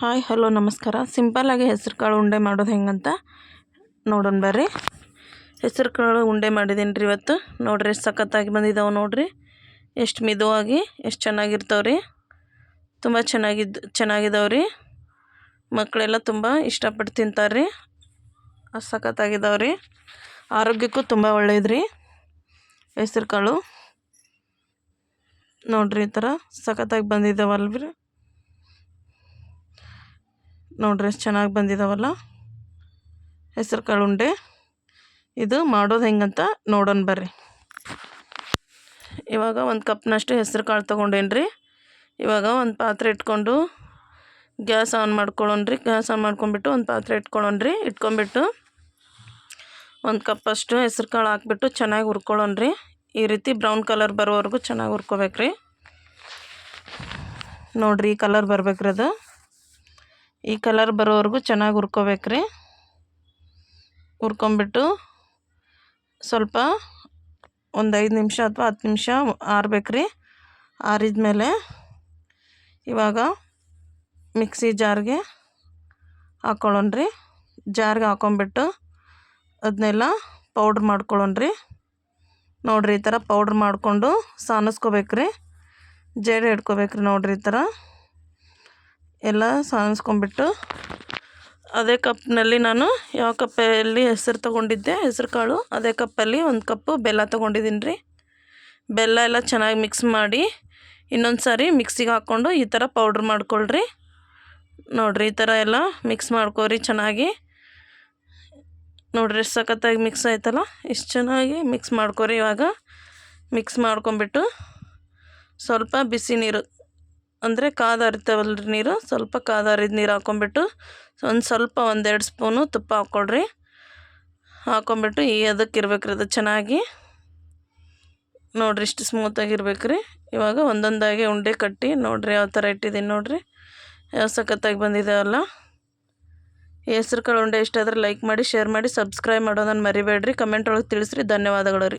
Hi, hello, ನಮಸ್ಕಾರ. ಸಿಂಪಲ್ಲಾಗಿ ಹೆಸ್ರು ಕಾಳು ಉಂಡೆ ಮಾಡೋದು ಹೆಂಗಂತ ನೋಡೋಣ ಬರ್ರಿ. ಹೆಸ್ರು ಕಾಳು ಉಂಡೆ ಮಾಡಿದ್ದೀನಿ ರೀ ಇವತ್ತು? ನೋಡ್ರಿ ಎಷ್ಟು ಸಖತ್ತಾಗಿ ಬಂದಿದ್ದಾವೆ ನೋಡಿರಿ. ಎಷ್ಟು ಮಿದುವಾಗಿ, ಎಷ್ಟು ಚೆನ್ನಾಗಿರ್ತಾವೆ ರೀ ತುಂಬ ಚೆನ್ನಾಗಿದ್ದು ಚೆನ್ನಾಗಿದ್ದಾವೆ ರೀ ಮಕ್ಕಳೆಲ್ಲ ತುಂಬ ಇಷ್ಟಪಟ್ಟು ತಿಂತಾರೆ ರೀ ಅಷ್ಟು ಸಖತ್ತಾಗಿದ್ದಾವೆ ರೀ ಆರೋಗ್ಯಕ್ಕೂ ತುಂಬ ಒಳ್ಳೆಯದು ರೀ ಹೆಸ್ರು ಕಾಳು ನೋಡ್ರಿ, ಈ ಥರ ಸಖತ್ತಾಗಿ ಬಂದಿದ್ದಾವಲ್ರಿ ನೋಡ್ರಿ ಎಷ್ಟು ಚೆನ್ನಾಗಿ ಬಂದಿದ್ದಾವಲ್ಲ ಹೆಸರು ಕಾಳು ಉಂಡೆ. ಇದು ಮಾಡೋದು ಹೆಂಗಂತ ನೋಡೋಣ ಬರ್ರಿ. ಇವಾಗ ಒಂದು ಕಪ್ನಷ್ಟು ಹೆಸರು ಕಾಳು ತೊಗೊಂಡೇನ್ರಿ? ಇವಾಗ ಒಂದು ಪಾತ್ರೆ ಇಟ್ಕೊಂಡು ಗ್ಯಾಸ್ ಆನ್ ಮಾಡ್ಕೊಳ್ಳೋಣ್ರಿ ಗ್ಯಾಸ್ ಆನ್ ಮಾಡ್ಕೊಂಬಿಟ್ಟು ಒಂದು ಪಾತ್ರೆ ಇಟ್ಕೊಳ್ಳೋಣ್ರಿ ಇಟ್ಕೊಂಬಿಟ್ಟು ಒಂದು ಕಪ್ಪಷ್ಟು ಹೆಸರು ಕಾಳು ಹಾಕ್ಬಿಟ್ಟು ಚೆನ್ನಾಗಿ ಹುರ್ಕೊಳ್ಳೋಣ್ರಿ ಈ ರೀತಿ ಬ್ರೌನ್ ಕಲರ್ ಬರೋವರೆಗೂ ಚೆನ್ನಾಗಿ ಹುರ್ಕೋಬೇಕ್ರಿ. ನೋಡ್ರಿ ಕಲರ್ ಬರ್ಬೇಕ್ರಿ ಅದು. ಈ ಕಲರ್ ಬರೋವರೆಗೂ ಚೆನ್ನಾಗಿ ಹುರ್ಕೋಬೇಕ್ರಿ. ಹುರ್ಕೊಂಬಿಟ್ಟು ಸ್ವಲ್ಪ ಒಂದು ಐದು ನಿಮಿಷ ಅಥವಾ ಹತ್ತು ನಿಮಿಷ ಆರಬೇಕ್ರಿ. ಆರಿದ ಮೇಲೆ ಇವಾಗ ಮಿಕ್ಸಿ ಜಾರ್ಗೆ ಹಾಕ್ಕೊಳ್ಳೋಣ್ರಿ ಜಾರ್ಗೆ ಹಾಕೊಂಬಿಟ್ಟು ಅದನ್ನೆಲ್ಲ ಪೌಡ್ರ್ ಮಾಡ್ಕೊಳ್ಳೋಣ್ರಿ. ನೋಡಿರಿ ಈ ಥರ ಪೌಡ್ರ್ ಮಾಡಿಕೊಂಡು ಸಾನಿಸ್ಕೋಬೇಕ್ರಿ. ಇಟ್ಕೋಬೇಕು ಹಿಡ್ಕೋಬೇಕ್ರಿ ನೋಡಿರಿ ಈ ಥರ. ಎಲ್ಲ ಸಾನಿಸ್ಕೊಂಬಿಟ್ಟು ಅದೇ ಕಪ್ನಲ್ಲಿ ನಾನು ಯಾವ ಕಪ್ಪಲ್ಲಿ ಹೆಸರು ತೊಗೊಂಡಿದ್ದೆ, ಹೆಸರು ಕಾಳು, ಅದೇ ಕಪ್ಪಲ್ಲಿ ಒಂದು ಕಪ್ಪು ಬೆಲ್ಲ ತೊಗೊಂಡಿದ್ದೀನಿ ರೀ. ಬೆಲ್ಲ ಎಲ್ಲ ಚೆನ್ನಾಗಿ ಮಿಕ್ಸ್ ಮಾಡಿ ಇನ್ನೊಂದು ಸಾರಿ ಮಿಕ್ಸಿಗೆ ಹಾಕ್ಕೊಂಡು ಈ ಥರ ಪೌಡ್ರ್ ಮಾಡ್ಕೊಳ್ರಿ. ನೋಡಿರಿ ಈ ಥರ ಎಲ್ಲ ಮಿಕ್ಸ್ ಮಾಡ್ಕೊರಿ ಚೆನ್ನಾಗಿ. ನೋಡಿರಿ ಸಖತ್ತಾಗಿ ಮಿಕ್ಸ್ ಆಯ್ತಲ್ಲ ಇಷ್ಟು ಚೆನ್ನಾಗಿ ಮಿಕ್ಸ್ ಮಾಡ್ಕೊರಿ ಇವಾಗ. ಮಿಕ್ಸ್ ಮಾಡ್ಕೊಂಬಿಟ್ಟು ಸ್ವಲ್ಪ ಬಿಸಿ ನೀರು ಅಂದರೆ ಕಾದಾರಿತಾವಲ್ರಿ ನೀರು, ಸ್ವಲ್ಪ ಕಾದಾರಿದ ನೀರು ಹಾಕೊಂಬಿಟ್ಟು ಒಂದು ಸ್ವಲ್ಪ ಒಂದೆರಡು ಸ್ಪೂನು ತುಪ್ಪ ಹಾಕ್ಕೊಳ್ರಿ ಹಾಕೊಂಬಿಟ್ಟು ಈ ಅದಕ್ಕೆ ಇರ್ಬೇಕ್ರಿ ಅದು ಚೆನ್ನಾಗಿ. ನೋಡಿರಿ ಇಷ್ಟು ಸ್ಮೂತಾಗಿ ರೀ ಇವಾಗ ಒಂದೊಂದಾಗಿ ಉಂಡೆ ಕಟ್ಟಿ ನೋಡಿರಿ ಯಾವ ಥರ ಇಟ್ಟಿದ್ದೀನಿ ನೋಡಿರಿ. ಯಾವ ಸಖತ್ತಾಗಿ ಬಂದಿದೆ ಅಲ್ಲ. ಹೆಸ್ರು ಕಾಳು ಉಂಡೆ ಇಷ್ಟ ಲೈಕ್ ಮಾಡಿ ಶೇರ್ ಮಾಡಿ ಸಬ್ಸ್ಕ್ರೈಬ್ ಮಾಡೋದನ್ನು ಮರಿಬೇಡ್ರಿ. ಕಮೆಂಟ್ ಒಳಗೆ ತಿಳಿಸ್ರಿ. ಧನ್ಯವಾದಗಳು ರೀ.